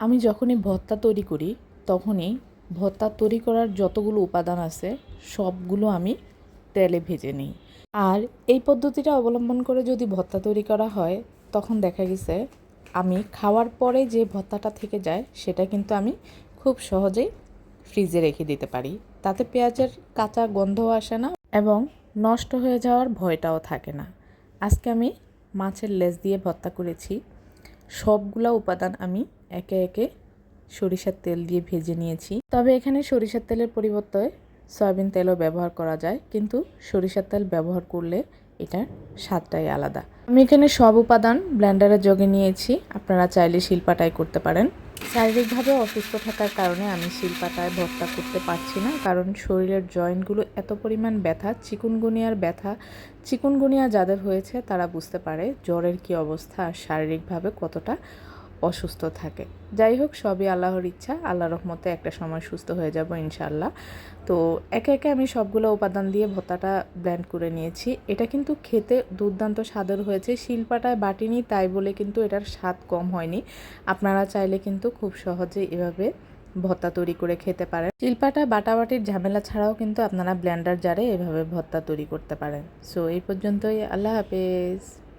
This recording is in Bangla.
আমি যখনই ভর্তা তৈরি করি, তখনই ভর্তা তৈরি করার যতগুলো উপাদান আছে, সবগুলো আমি তেলে ভেজে নিই। আর এই পদ্ধতিটা অবলম্বন করে যদি ভর্তা তৈরি করা হয়, তখন দেখা গেছে আমি খাওয়ার পরে যে ভর্তাটা থেকে যায়, সেটা কিন্তু আমি খুব সহজেই ফ্রিজে রেখে দিতে পারি। তাতে পেঁয়াজের কাঁচা গন্ধও আসে না এবং নষ্ট হয়ে যাওয়ার ভয়টাও থাকে না। আজকে আমি মাছের লেজ দিয়ে ভর্তা করেছি। সবগুলা উপাদান আমি একে একে সরিষার তেল দিয়ে ভেজে নিয়েছি। তবে এখানে সরিষার তেলের পরিবর্তে সয়াবিন তেলও ব্যবহার করা যায়, কিন্তু সরিষার তেল ব্যবহার করলে এটার স্বাদটাই আলাদা। আমি এখানে সব উপাদান ব্লেন্ডারে যোগে নিয়েছি, আপনারা চাইলে শিল্পাটাই করতে পারেন। শারীরিকভাবে অসুস্থ থাকার কারণে আমি শিলপাতায় ভর্তা করতে পারছি না, কারণ শরীরের জয়েন্টগুলো এত পরিমাণ ব্যথা, চিকুনগুনিয়ার ব্যথা, চিকুনগুনিয়া যাদের হয়েছে তারা বুঝতে পারে জ্বরের কী অবস্থা আর শারীরিকভাবে কতটা অসুস্থ থাকে। যাই হোক সবই আল্লাহর ইচ্ছা। আল্লাহ রহমতে একটা সময় সুস্থ হয়ে যাব ইনশাল্লাহ তো একে একে আমি সবগুলো উপাদান দিয়ে ভত্তাটা ব্ল্যান্ড করে নিয়েছি। এটা কিন্তু খেতে দুর্দান্ত স্বাদের হয়েছে। শিল্পাটায় বাটিনি তাই বলে কিন্তু এটার স্বাদ কম হয়নি। আপনারা চাইলে কিন্তু খুব সহজে এভাবে ভর্তা তৈরি করে খেতে পারেন। শিলপাটা বাটাবাটির ঝামেলা ছাড়াও কিন্তু আপনারা ব্লেন্ডার জারে এভাবে ভর্তা তৈরি করতে পারেন। সো এই পর্যন্তই। আল্লাহ হাফেজ।